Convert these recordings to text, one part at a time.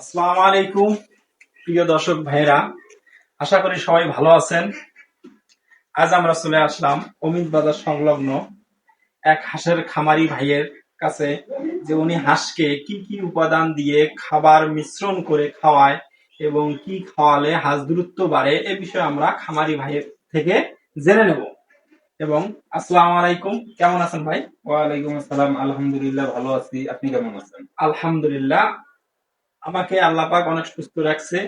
আসসালামু আলাইকুম প্রিয় দর্শক ভাইরা আশা করি সবাই ভালো আছেন। আজ আমরা চলে আসলাম অমিত বাজার সংলগ্ন এক হাঁসের খামারি ভাইয়ের কাছে যে উনি হাঁসকে কি কি উপাদান দিয়ে খাবার মিশ্রণ করে খাওয়ায় এবং কি খাওয়ালে হাঁস দূরত্ব বাড়ে এ বিষয়ে আমরা খামারি ভাইয়ের থেকে জেনে নেব। এবং আসসালামু আলাইকুম কেমন আছেন ভাই? ওয়ালাইকুম আসসালাম আলহামদুলিল্লাহ ভালো আছি। আপনি কেমন আছেন? আলহামদুলিল্লাহ আমাকে আল্লাহ পাক অনেক সুস্থ রাখছে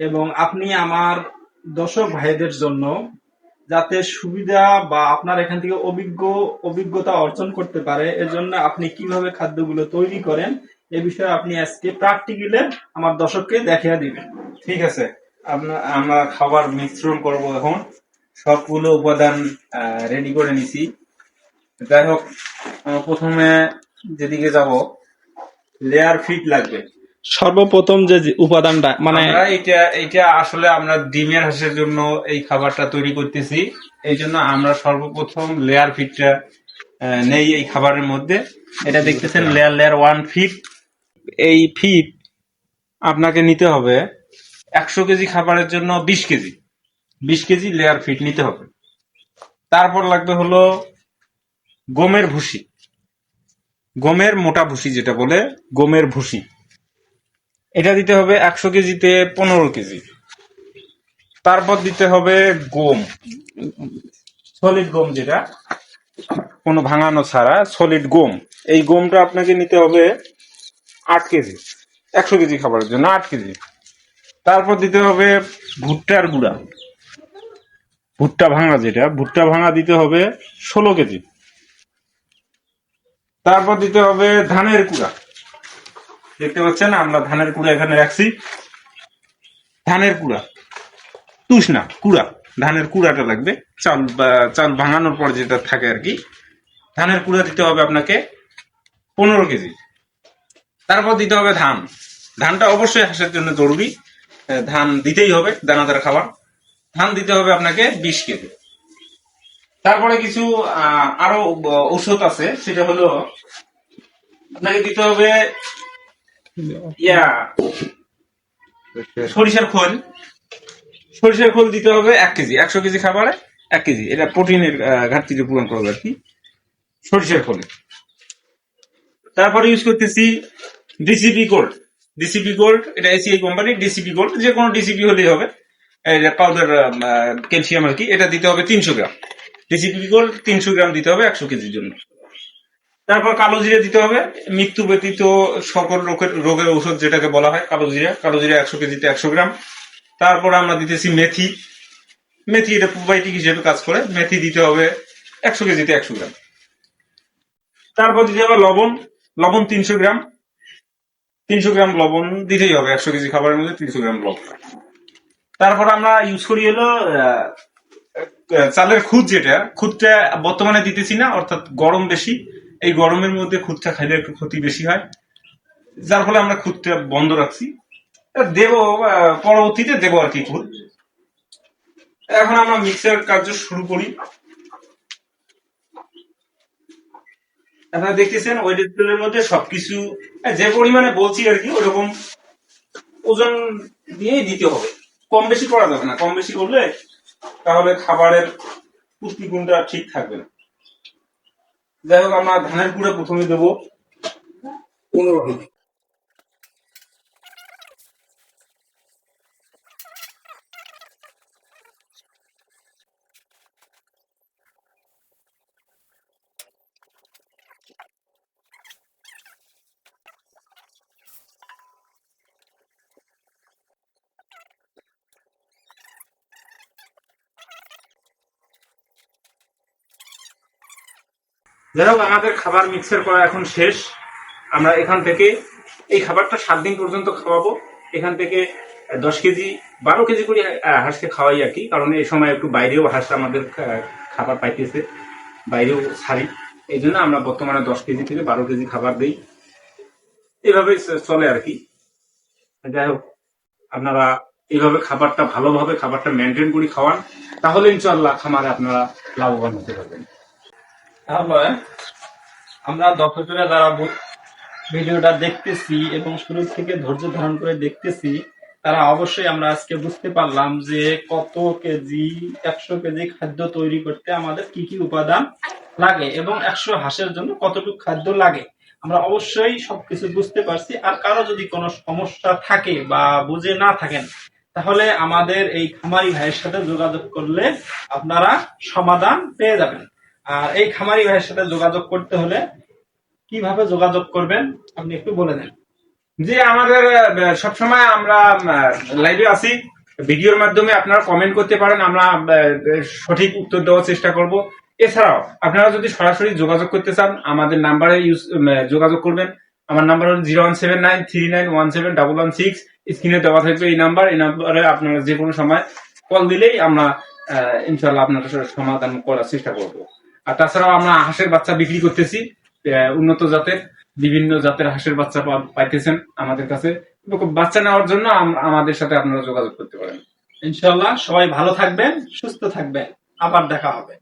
এবং আপনি আমার দর্শক ভাইদের জন্য যাতে সুবিধা বা আপনার এখান থেকে অভিজ্ঞ, অভিজ্ঞতা অর্জন করতে পারে এর জন্য আপনি কীভাবে খাদ্যগুলো তৈরি করেন, এ বিষয়ে আপনি আজকে প্র্যাকটিক্যালে আমার দর্শককে দেখিয়ে দিবেন। ঠিক আছে। আমরা খাবার মিশ্রণ করব এখন। সবগুলো উপাদান রেডি করে নিছি। যাই হোক প্রথমে যেদিকে যাব লেয়ার ফিট লাগবে। সর্বপ্রথম যে উপাদানটা মানে এটা এটা আসলে আমরা ডিমের হাঁসের জন্য এই খাবারটা তৈরি করতেছি। এই জন্য আমরা সর্বপ্রথম লেয়ার ফিটটা নেই এই খাবারের মধ্যে। এটা দেখতেছেন লেয়ার লেয়ার ওয়ান ফিট এই ফিট আপনাকে নিতে হবে একশো কেজি খাবারের জন্য বিশ কেজি। বিশ কেজি লেয়ার ফিট নিতে হবে। তারপর লাগবে হলো গমের ভুসি। গমের মোটা ভুসি যেটা বলে, গমের ভুসি। এটা দিতে হবে একশো কেজিতে পনেরো কেজি। তারপর দিতে হবে গম। সলিড গম যেটা, কোনো ভাঙানো ছাড়া সলিড গম। এই গমটা আপনাকে নিতে হবে আট কেজি, একশো কেজি খাবারের জন্য আট কেজি। তারপর দিতে হবে ভুট্টার গুঁড়া। ভুট্টা ভাঙা যেটা, ভুট্টা ভাঙা দিতে হবে ষোলো কেজি। তারপর দিতে হবে ধানের কুড়া দেখতে পাচ্ছেন, আমরা ধানের কুড়া এখানে রাখছি। ধানের কুড়া। তুষ না কুড়া। ধানের কুড়াটা লাগবে। চাল চাল ভাঙানোর পর যেটা থাকে আর কি। ধানের কুড়া দিতে হবে আপনাকে পনেরো কেজি। তারপর দিতে হবে ধান। ধানটা অবশ্যই হাঁসের জন্য জরুরি। ধান দিতেই হবে, দানাদার খাবার। ধান দিতে হবে আপনাকে বিশ কেজি। তারপরে কিছু আরও ঔষধ আছে। সেটা হলো, আপনাকে দিতে হবে ইয়া সরিষার খোল। সরিষার খোল দিতে হবে এক কেজি একশো কেজি খাবারে এক কেজি। এটা প্রোটিনের আহ, ঘাটতিকে পূরণ করবে আর কি। সরিষার খোল। তারপরে ইউজ করতেছি ডিসিপি গোল্ড ডিসিপি গোল্ড এটা এসিআই কোম্পানি ডিসিপি গোল্ড যে কোনো ডিসিপি হলেই হবে। পাউডার ক্যালসিয়াম আর কি এটা দিতে হবে তিনশো গ্রাম। ডিসিপি গোল্ড তিনশো গ্রাম দিতে হবে একশো কেজির জন্য। তারপর কালো জিরে দিতে হবে। মৃত্যু ব্যতীত সকল রোগের রোগের ঔষধ যেটাকে বলা হয়, কালো জিরা। কালো জিরা একশো কেজিতে একশো গ্রাম। তারপর আমরা দিতেছি মেথি। মেথি এটা প্রোবায়োটিক হিসেবে কাজ করে। মেথি দিতে হবে একশো কেজিতে একশো গ্রাম। তারপর দিতে হবে লবণ। লবণ তিনশো গ্রাম। তিনশো গ্রাম লবণ দিতেই হবে। একশো কেজি খাবারের মধ্যে তিনশো গ্রাম লবণ। তারপর আমরা ইউজ করি হলো চালের খুদ যেটা, খুদটা বর্তমানে দিতেছি না, অর্থাৎ গরম বেশি। এই গরমের মধ্যে খুদটা খাইলে একটু ক্ষতি বেশি হয়। যার ফলে আমরা খুদটা বন্ধ রাখছি। দেব পরবর্তীতে দেবো আর কি খুদ। এখন আমরা মিক্সার কার্য শুরু করি। আপনারা দেখতেছেন ওই ডিসপ্লের মধ্যে সবকিছু যে পরিমাণে বলছি আর কি, ওরকম ওজন দিয়েই দিতে হবে। কম বেশি করা যাবে না। কম বেশি করলে তাহলে খাবারের পুষ্টিগুণটা ঠিক থাকবে না। যাই হোক আমরা ধানের গুঁড়া প্রথমে দেবো। পনেরো কেজি। যাই হোক আমাদের খাবার মিক্সার করা এখন শেষ। আমরা এখান থেকে এই খাবারটা সাত দিন পর্যন্ত খাওয়াবো। এখান থেকে দশ কেজি, বারো কেজি করে হাঁসকে খাওয়াই আর কি। কারণ এই সময় একটু বাইরেও হাঁস আমাদের খাবার পাইতেছে। বাইরেও ছাড়ি। এই জন্য আমরা বর্তমানে দশ কেজি থেকে বারো কেজি খাবার দিই। এভাবে চলে আর কি। যাই হোক আপনারা এইভাবে খাবারটা ভালোভাবে, খাবারটা মেনটেন করে খাওয়ান। তাহলে ইনশাল্লাহ খামারে আপনারা লাভবান হতে পারবেন। তাহলে আমরা দর্শকেরা যারা ভিডিওটা দেখতেছি এবং শুরু থেকে ধৈর্য ধারণ করে দেখতেছি, তারা অবশ্যই আমরা আজকে বুঝতে পারলাম যে কত কেজি, একশো কেজি খাদ্য তৈরি করতে আমাদের কি কি উপাদান লাগে এবং একশো হাঁসের জন্য কতটুকু খাদ্য লাগে। আমরা অবশ্যই সবকিছু বুঝতে পারছি। আর কারও যদি কোনো সমস্যা থাকে বা বুঝে না থাকেন, তাহলে আমাদের এই খামারি ভাইয়ের সাথে যোগাযোগ করলে আপনারা সমাধান পেয়ে যাবেন। আর এই খামারি ভাইয়ের সাথে যোগাযোগ করতে হলে কীভাবে যোগাযোগ করবেন, আপনি একটু বলে দেন। যে আমাদের সবসময় আমরা লাইভে আছি। ভিডিওর মাধ্যমে আপনারা কমেন্ট করতে পারেন, আমরা সঠিক উত্তর দেওয়ার চেষ্টা করব। এছাড়াও, আপনারা যদি সরাসরি যোগাযোগ করতে চান, আমাদের নাম্বারে ইউজ যোগাযোগ করবেন। আমার নাম্বার হল zero one seven nine three nine one seven double one six স্ক্রিনে দেওয়া থাকবে এই নাম্বার এই নাম্বারে আপনারা যে কোনো সময় কল দিলেই আমরা ইনশাল্লাহ আপনাদের সমাধান করার চেষ্টা করব। আর তাছাড়াও আমরা হাঁসের বাচ্চা বিক্রি করতেছি উন্নত জাতের, বিভিন্ন জাতের হাঁসের বাচ্চা পাইতেছেন আমাদের কাছে। বাচ্চা নেওয়ার জন্য আমাদের সাথে আপনারা যোগাযোগ করতে পারেন। ইনশাল্লাহ সবাই ভালো থাকবেন, সুস্থ থাকবেন। আবার দেখা হবে।